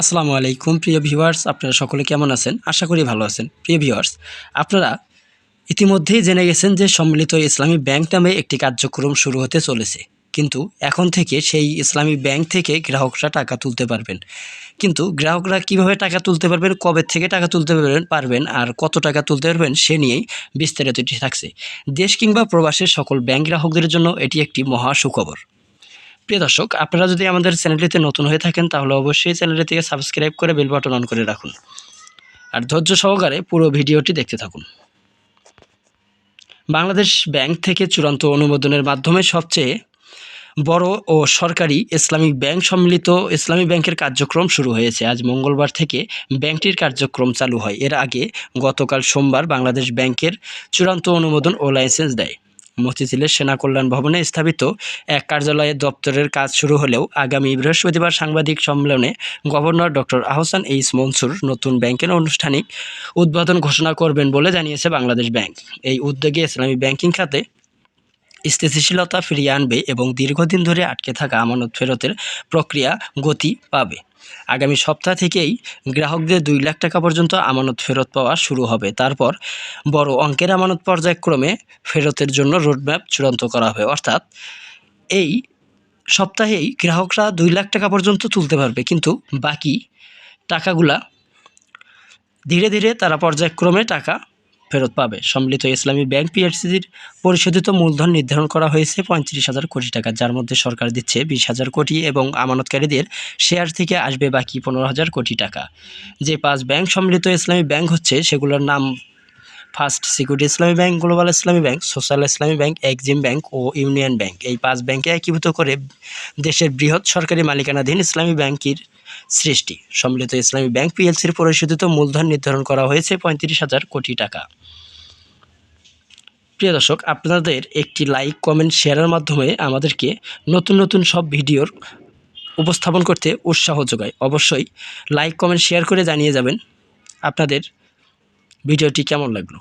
আসসালামু আলাইকুম, প্রিয় ভিউয়ার্স। আপনারা সকলে কেমন আছেন? আশা করি ভালো আছেন। প্রিয় ভিউয়ার্স, আপনারা ইতিমধ্যেই জেনে গেছেন যে সম্মিলিত ইসলামী ব্যাংক নামে একটি কার্যক্রম শুরু হতে চলেছে। কিন্তু এখন থেকে সেই ইসলামী ব্যাংক থেকে গ্রাহকরা টাকা তুলতে পারবেন। কিন্তু গ্রাহকরা কীভাবে টাকা তুলতে পারবেন, কবে থেকে টাকা তুলতে পারবেন পারবেন, আর কত টাকা তুলতে পারবেন, সে নিয়েই বিস্তারিতটি থাকছে। দেশ কিংবা প্রবাসের সকল ব্যাংক গ্রাহকদের জন্য এটি একটি মহা সুখবর। প্রিয় দর্শক, আপনারা যদি আমাদের চ্যানেলটিতে নতুন হয়ে থাকেন, তাহলে অবশ্যই চ্যানেলটিকে সাবস্ক্রাইব করে বেল বাটন অন করে রাখুন। আর ধৈর্য সহকারে পুরো ভিডিওটি দেখতে থাকুন। বাংলাদেশ ব্যাংক থেকে চূড়ান্ত অনুমোদনের মাধ্যমে সবচেয়ে বড় ও সরকারি ইসলামিক ব্যাংক সম্মিলিত ইসলামী ব্যাংকের কার্যক্রম শুরু হয়েছে। আজ মঙ্গলবার থেকে ব্যাংকটির কার্যক্রম চালু হয়। এর আগে গতকাল সোমবার বাংলাদেশ ব্যাংকের চূড়ান্ত অনুমোদন ও লাইসেন্স দেয়। মতিঝিলের সেনা কল্যাণ ভবনে স্থাপিত এক কার্যালয়ের দপ্তরের কাজ শুরু হলেও আগামী বৃহস্পতিবার সাংবাদিক সম্মেলনে governor doctor Ahsan H Mansur নতুন ব্যাংকের আনুষ্ঠানিক উদ্বোধন ঘোষণা করবেন বলে জানিয়েছে বাংলাদেশ ব্যাংক। এই উদ্যোগে ইসলামী ব্যাংকিং খাতে স্থিতিশীলতা ফিরিয়ে আনবে এবং দীর্ঘদিন ধরে আটকে থাকা আমানত ফেরতের প্রক্রিয়া গতি পাবে। আগামী সপ্তাহ থেকেই গ্রাহকদের দুই লাখ টাকা পর্যন্ত আমানত ফেরত পাওয়া শুরু হবে। তারপর বড় অঙ্কের আমানত পর্যায়ক্রমে ফেরতের জন্য রোডম্যাপ চূড়ান্ত করা হবে। অর্থাৎ এই সপ্তাহেই গ্রাহকরা দুই লাখ টাকা পর্যন্ত তুলতে পারবে। কিন্তু বাকি টাকাগুলা ধীরে ধীরে তারা পর্যায়ক্রমে টাকা ফেরত পাবে। সম্মিলিত ইসলামী ব্যাংক পিএসসির পরিশোধিত মূলধন নির্ধারণ করা হয়েছে পঁয়ত্রিশ হাজার কোটি টাকা, যার মধ্যে সরকার দিচ্ছে বিশ হাজার কোটি এবং আমানতকারীদের শেয়ার থেকে আসবে বাকি পনেরো হাজার কোটি টাকা। যে পাঁচ ব্যাংক সম্মিলিত ইসলামী ব্যাংক হচ্ছে, সেগুলোর নাম first security Islami bank, global Islami bank, social Islami bank, Exim bank ও ইউনিয়ন ব্যাংক। এই পাঁচ ব্যাংকে একীভূত করে দেশের বৃহৎ সরকারি মালিকানাধীন ইসলামী ব্যাংকের সৃষ্টি। সম্মিলিত ইসলামী ব্যাংক পিএলসির পরিশোধিত মূলধন নির্ধারণ করা হয়েছে পঁয়ত্রিশ হাজার কোটি টাকা। প্রিয় দর্শক, আপনাদের একটি লাইক কমেন্ট শেয়ারের মাধ্যমে আমাদেরকে নতুন নতুন সব ভিডিওর উপস্থাপন করতে উৎসাহ যোগায়। অবশ্যই লাইক কমেন্ট শেয়ার করে জানিয়ে যাবেন আপনাদের ভিডিওটি কেমন লাগল।